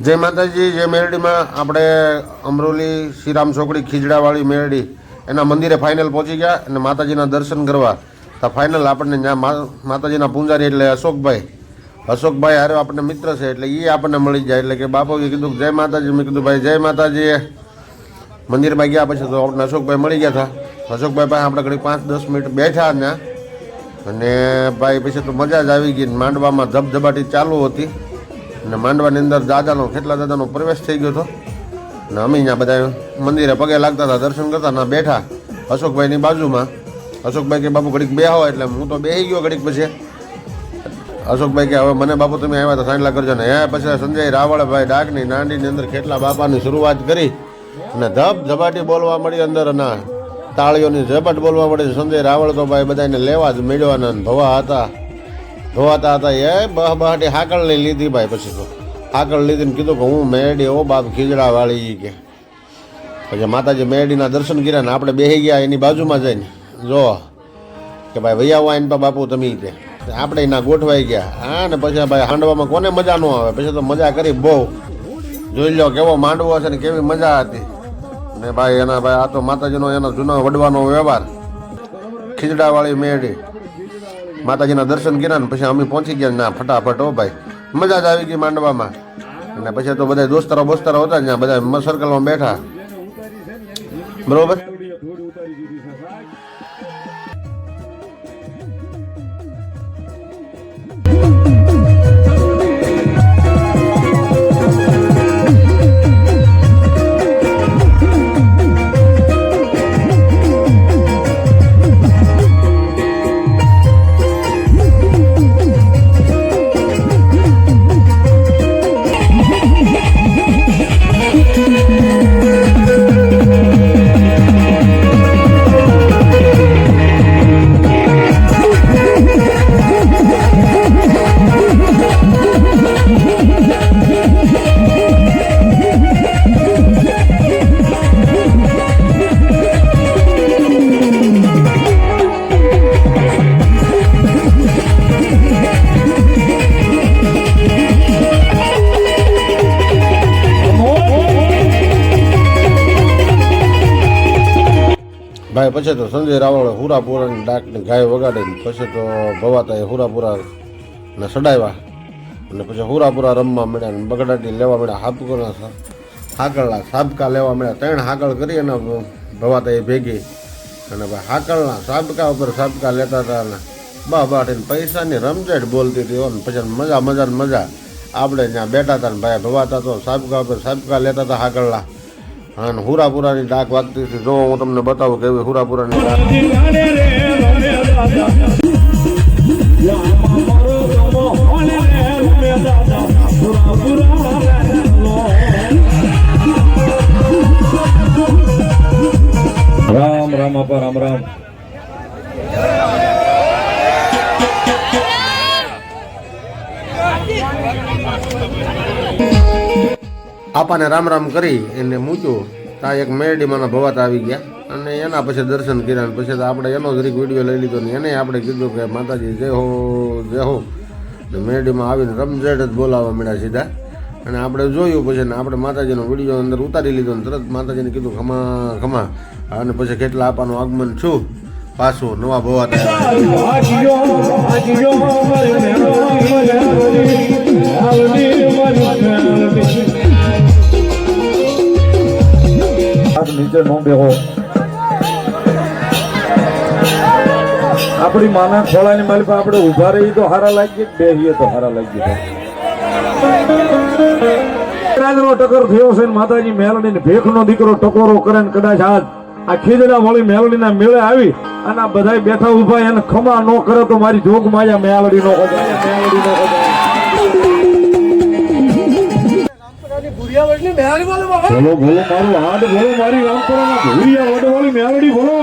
જય માતાજી જે મેરડીમાં આપણે અમરોલી શ્રીરામ ચોકડી ખીજડાવાળી મેરડી એના મંદિરે ફાઇનલ પહોંચી ગયા અને માતાજીના દર્શન કરવા. તો ફાઇનલ આપણને ત્યાં માતાજીના પૂંજારી એટલે અશોકભાઈ. અશોકભાઈ હારે આપણને મિત્ર છે એટલે એ આપણને મળી જાય. એટલે કે બાપુએ કીધું જય માતાજી, મેં કીધું, ભાઈ જય માતાજી. મંદિરમાં ગયા પછી તો આપણને અશોકભાઈ મળી ગયા હતા. અશોકભાઈ પાસે આપણે ઘડી પાંચ, દસ મિનિટ બેઠા ત્યાં. અને ભાઈ પછી તો મજા જ આવી ગઈ માંડવામાં ધબધબાટી ચાલુ હતી. અને માંડવાની અંદર દાદાનો, કેટલા દાદાનો પ્રવેશ થઈ ગયો હતો? ને અમે અહીંયા બધા મંદિરે પગે લાગતા હતા, દર્શન કરતા ના બેઠા અશોકભાઈની બાજુમાં. અશોકભાઈ કે, બાપુ, ઘડીક બેહો એટલે હું તો બેહી ગયો ઘડીક પછી. અશોકભાઈ કે, હવે મને બાપુ, તમે આવ્યા હતા સાંડલા કરજો. ને હે પછી સંજય રાવળભાઈ ડાકની નાંડીની અંદર કેટલા બાપાની શરૂઆત કરી અને ધબ ધબાટી બોલવા મળી અંદર અને તાળીઓની ઝપટ બોલવા મળી. સંજય રાવળ તો ભાઈ બધાને લેવા જ મેળવાના ભવા હતા. ધોવાતા હતા એ બહ બહાટી હાકળ લઈ લીધી ભાઈ પછી તો. હાકળ લીધીને કીધું કે હું મેડી ઓ બાપ ખીજડા વાળી કે. પછી માતાજી મેળીના દર્શન કર્યા ને આપણે બેહી ગયા એની બાજુમાં જઈને. જો, કે ભાઈ વૈયા વાઈન પા બાપુ તમે કે. આપણે એના ગોઠવાઈ ગયા. હા, ને પછી ભાઈ હાંડવામાં કોને મજા ન આવે? પછી તો મજા કરી બહુ. જોઈ લો કેવો માંડવો છે ને કેવી મજા હતી. ને ભાઈ એના ભાઈ આ તો માતાજીનો એનો જૂનો વડવાનો વ્યવહાર. ખીજડાવાળી મેરડી માતાજીના દર્શન કર્યા ને પછી અમે પહોંચી ગયા ના ફટાફટ, હો ભાઈ. મજા જ આવી ગઈ માંડવામાં. અને પછી તો બધા દોસ્તારો બોસ્તારો હતા ને બધા સર્કલમાં બેઠા. બરોબર? ભાઈ, પછી તો સંજય રાવળે હુરાપુરાની ડાકની ગાય વગાડીને પછી તો ભવાતાએ હુરાપુરાને સડાવ્યા. અને પછી હુરાપુરા રમવા મળ્યા અને બગડાટી લેવા મળ્યા હાપકરના હાકળના સાબકા લેવા મળ્યા. ત્રણ હાકળ કરી અને ભવાતાએ ભેગી. અને ભાઈ, હાકળના સાબકા ઉપર સાબકા લેતા હતા અને બા બાટીને પૈસાની રમઝટ બોલતી હતી હો ને પછી મજા મજા મજા. આપણે ત્યાં બેઠા હતા ને ભાઈ, ભવાતા તો સાબકા ઉપર સાબકા લેતા હતા હાકળના. અને હુરાપુરાની ડાક વાગતી હતી. જો હું તમને બતાવું કેવી હુરાપુરાની રામ રામ, આપા રામ રામ. આપાને રામ રામ કરી એને મૂક્યું ત્યાં એક મેરડીમાંના ભવાત આવી ગયા અને એના પછી દર્શન કર્યા અને પછી આપણે એનો જરીક વીડિયો લઈ લીધો ને એને આપણે કીધું કે માતાજી જય હો જય હો મેરડીમાં આવીને રમઝેટ જ બોલાવવા મળ્યા સીધા અને આપણે જોયું પછી ને આપણે માતાજીનો વીડિયો અંદર ઉતારી લીધો ને તરત માતાજીને કીધું ખમા ખમા અને પછી કેટલા આપવાનું આગમન છું પાછું નવા ભવાત હાથ નીચે નો આપણી માના ખોળાની માલી આપણે ઊભા રહીએ તો હારા લાગીએ બેહીએ તો હારા લાગીએ. રાજનો ટકર થયો છે ને માતાજી મેલડી ને ભેખનો દીકરો ટકોરો કરે ને કદાચ આજ આ ખીજડા વળી મેલડી ના મેળે આવી અને આ બધાય બેઠા ઊભા એને ખમા નો કરે તો મારી જોગ માયા મેલડી નો મેલડી નો ખોજાય બોલો બોલો મારું હાડ બોલો મારી રામપુરાના ભૂરિયા વડવાળી મેલડી બોલો.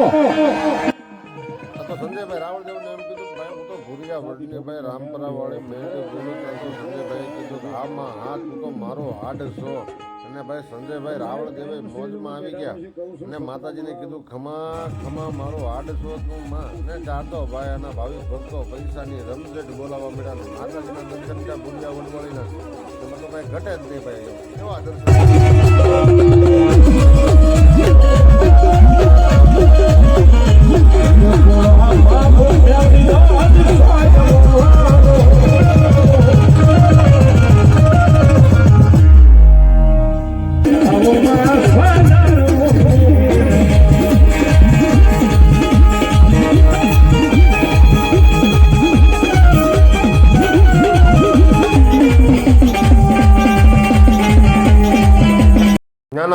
તો સંજયભાઈ રાવળદેવને એમ કીધું ભાઈ હું તો ભૂરિયા વડની ભાઈ રામપરા વાળી મેળે બોલો તો સંજયભાઈ કીધું આમાં હાથ તું તો મારો હાડ છો. અને ભાઈ સંજયભાઈ રાવળદેવે મોજમાં આવી ગયા. અને માતાજીને કીધું ખમા ખમા મારો હાડ છો તું માં. ને જાતો ભાઈ એના ભાવિક ભક્તો પૈસાની રમઝટ બોલાવવા મળ્યા ને માતાજીના દર્શન ત્યાં ભૂરિયા વડવાળીના? તો કઈ ઘટે જ નહીં ભાઈ. એવા દર્શન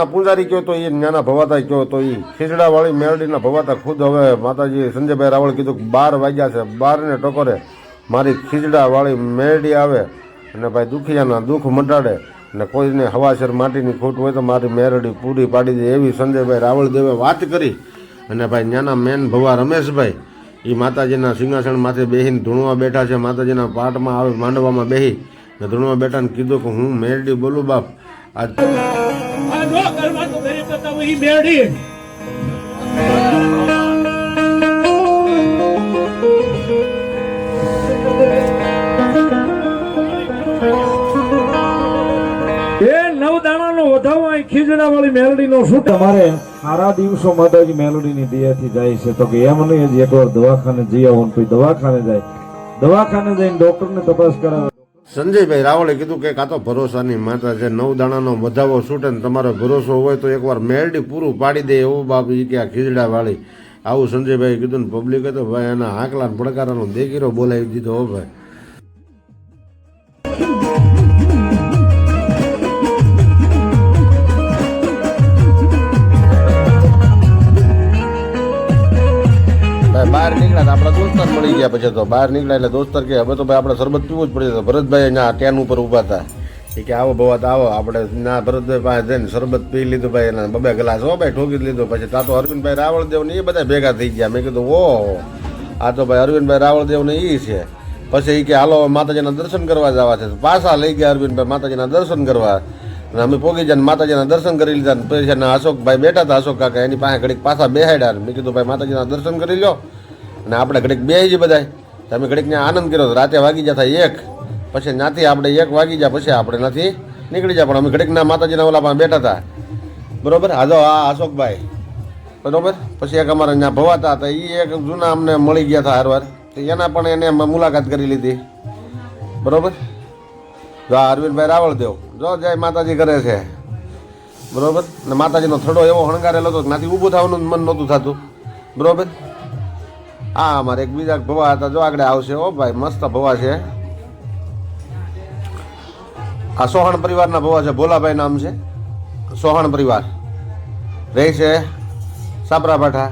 નાના પૂજારી કયો તો એ નાના ભવાતા કયો તો એ ખીચડાવાળી મેરડીના ભવાતા ખુદ હવે માતાજી સંજયભાઈ રાવળ કીધું બાર વાગ્યા છે, બારને ટકોરે મારી ખીચડાવાળી મેરડી આવે અને ભાઈ દુખિયાના દુઃખ મટાડે અને કોઈને હવાસર માટીની ખોટ હોય તો મારી મેરડી પૂરી પાડી દે એવી સંજયભાઈ રાવળ દેવે વાત કરી. અને ભાઈ નાના મેન ભવા રમેશભાઈ એ માતાજીના સિંહાસન માથે બેહીને ધૂણવા બેઠા છે, માતાજીના પાઠમાં આવે માંડવામાં બેહી ને ધૂણવા બેઠાને કીધું કે હું મેરડી બોલું બાપ. આજ આ જો ઘરમાં તો ગરીબ બેડી એ એકવાર દવાખાને જઈ આવો ને દવાખાને જાય. દવાખાને જઈને ડોક્ટર ને તપાસ કરાવે. સંજયભાઈ રાવળે કીધું કે કાં તો ભરોસાની માતા છે, નવ દાણાનો વધાવો છૂટે ને તમારો ભરોસો હોય તો એકવાર મેરડી પૂરું પાડી દે એવું બાપ કે આ ખીજડાવાળી. આવું સંજયભાઈ કીધું ને પબ્લિકે તો ભાઈ એના હાકલા પડકારાનો દેખીરો બોલાવી દીધો હો ભાઈ. બહાર નીકળ્યા તો આપણા દોસ્તાર મળી ગયા પછી તો બહાર નીકળ્યા એટલે દોસ્તાર કે હવે તો ભાઈ આપણે શરબત પીવું જ પડે તો ભરતભાઈ ના ટેન ઉપર ઊભા હતા. એ કે આવો ભવાત આવો, આપણે ના ભરતભાઈ પાસે જઈને શરબત પી લીધું ભાઈ એના બબે ગ્લાસ હો ભાઈ ઠોકી લીધો પછી તા તો અરવિંદભાઈ રાવળદેવ ને એ બધા ભેગા થઈ ગયા. મેં કીધું, ઓહો, આ તો ભાઈ અરવિંદભાઈ રાવળદેવ ને એ છે. પછી એ કે, હાલો, માતાજીના દર્શન કરવા જવા છે. પાછા લઈ ગયા અરવિંદભાઈ માતાજીના દર્શન કરવા. અને અમે પોગી જાય માતાજીના દર્શન કરી લીધા ને પછી એના અશોકભાઈ બેઠા હતા, અશોક કાકા એની પાસે ઘડીક પાછા બેહાડ્યા મેં કીધું, ભાઈ, માતાજીના દર્શન કરી લો અને આપણે ઘડીક બે જ બધાય. તમે ઘડીક ને આનંદ કર્યો રાતે વાગી જતા એક. પછી ત્યાંથી આપણે એક વાગી જાય પછી આપણે નથી નીકળી જાય પણ અમે ઘડીકના માતાજીના ઓલા પાસે બેઠા હતા. બરોબર? હાજો આ અશોકભાઈ. બરોબર? પછી એક અમારા ત્યાં ભવાતા હતા. એ એક જૂના અમને મળી ગયા હતા હારવાર. તો એના પણ એને મુલાકાત કરી લીધી. બરોબર? જો અરવિંદભાઈ રાવળદેવ. જો જય માતાજી કરે છે. બરોબર? ને માતાજીનો થડો એવો હણગારેલો હતો નાથી ઊભું થવાનું મન નહોતું થતું. બરોબર? આ અમારે એક બીજા ભવા હતા. જો આગળ આવશે ઓ ભાઈ, મસ્ત ભવા છે. આ સોહાણ પરિવારના ભવા છે. ભોલાભાઈ નામ છે. સોહાણ પરિવાર. રહે છે સાપરાભાઠા